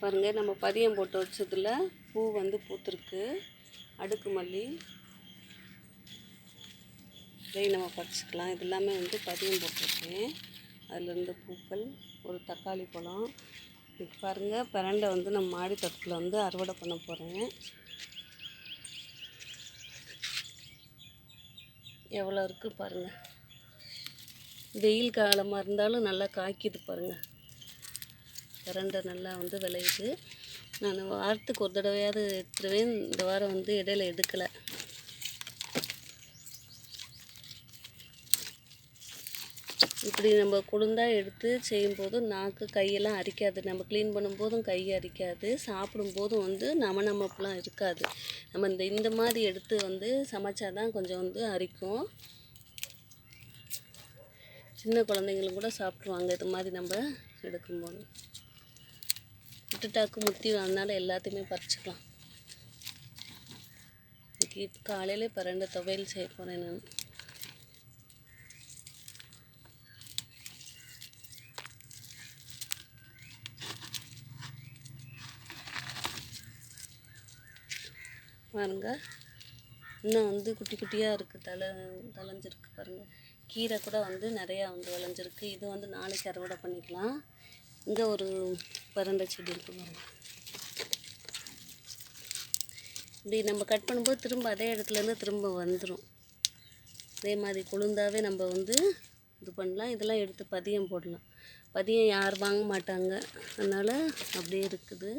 பாருங்கள் நம்ம பதியம் போட்டு வச்சதில் பூ வந்து பூத்துருக்கு. அடுக்கு மல்லி. இதையும் நம்ம பறிச்சிக்கலாம். இது எல்லாமே வந்து பதியம் போட்டிருக்கேன் அதுலேருந்து பூக்கள் ஒரு தக்காளி பழம். இப்போ பாருங்கள் பிரண்டை வந்து நம்ம மாடி தோட்டத்தில் வந்து அறுவடை பண்ண போகிறேன் எவ்வளோ இருக்குது பாருங்கள் வெயில் காலமாக இருந்தாலும் நல்லா காய்க்குது பாருங்கள் கரண்டை நல்லா வந்து விளையுது. நான் வாரத்துக்கு ஒரு தடவையாவது எடுத்துருவேன். இந்த வாரம் வந்து இடையில எடுக்கலை. இப்படி நம்ம குளுந்தா எடுத்து செய்யும்போது நாக்கு கையெல்லாம் அரிக்காது. நம்ம க்ளீன் பண்ணும்போதும் கை அரிக்காது. சாப்பிடும்போதும் வந்து நம நமப்புலாம் இருக்காது. நம்ம இந்த இந்த மாதிரி எடுத்து வந்து சமைச்சா தான் கொஞ்சம் வந்து அரிக்கும். சின்ன குழந்தைங்களும் கூட சாப்பிட்ருவாங்க இது மாதிரி நம்ம எடுக்கும்போது. விட்டுட்டாக்கு முத்தி அதனால எல்லாத்தையுமே பறிச்சுக்கலாம். இன்னைக்கு இப்போ பரண்ட துவையல் செய்ய போகிறேன் நான். பாருங்க இன்னும் வந்து குட்டி குட்டியாக இருக்குது தலை தளைஞ்சிருக்கு பாருங்கள் கீரை கூட வந்து நிறையா வந்து விளைஞ்சிருக்கு. இது வந்து நாளைக்கு அறுவடை பண்ணிக்கலாம். இங்கே ஒரு பரண்ட செடி இருக்கு இப்படி நம்ம கட் பண்ணும்போது திரும்ப அதே இடத்துலேருந்து திரும்ப வந்துடும் அதே மாதிரி கொழுந்தாவே நம்ம வந்து இது பண்ணலாம். இதெல்லாம் எடுத்து பதியம் போடலாம். பதியம் யார் வாங்க மாட்டாங்க. அதனால் அப்படியே இருக்குது.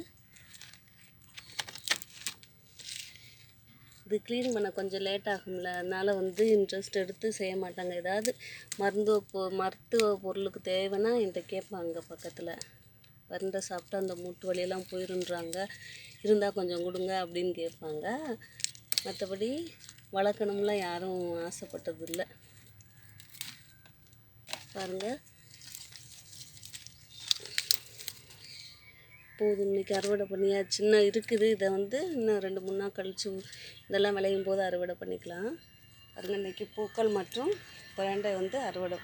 இது க்ளீன் பண்ண கொஞ்சம் லேட் ஆகும்ல. அதனால் வந்து இன்ட்ரெஸ்ட் எடுத்து செய்ய மாட்டாங்க. ஏதாவது மருத்துவ பொ மருத்துவ பொருளுக்கு தேவைன்னா என்கிட்ட கேட்பாங்க பக்கத்தில். மருந்தை சாப்பிட்டா அந்த மூட்டு வலியெல்லாம் போயிருன்றாங்க. இருந்தால் கொஞ்சம் கொடுங்க அப்படின்னு கேட்பாங்க. மற்றபடி வளர்க்கணும்லாம் யாரும் ஆசைப்பட்டதில்லை. பாருங்கள் போதும் இன்னைக்கு அறுவடை பண்ணியாச்சு. இன்னும் இருக்குது. இதை வந்து இன்னும் ரெண்டு மூணு நாள் கழிச்சு இதெல்லாம் விளையும் போது அறுவடை பண்ணிக்கலாம். பாருங்க பூக்கள் மற்றும் பிரண்டை வந்து அறுவடை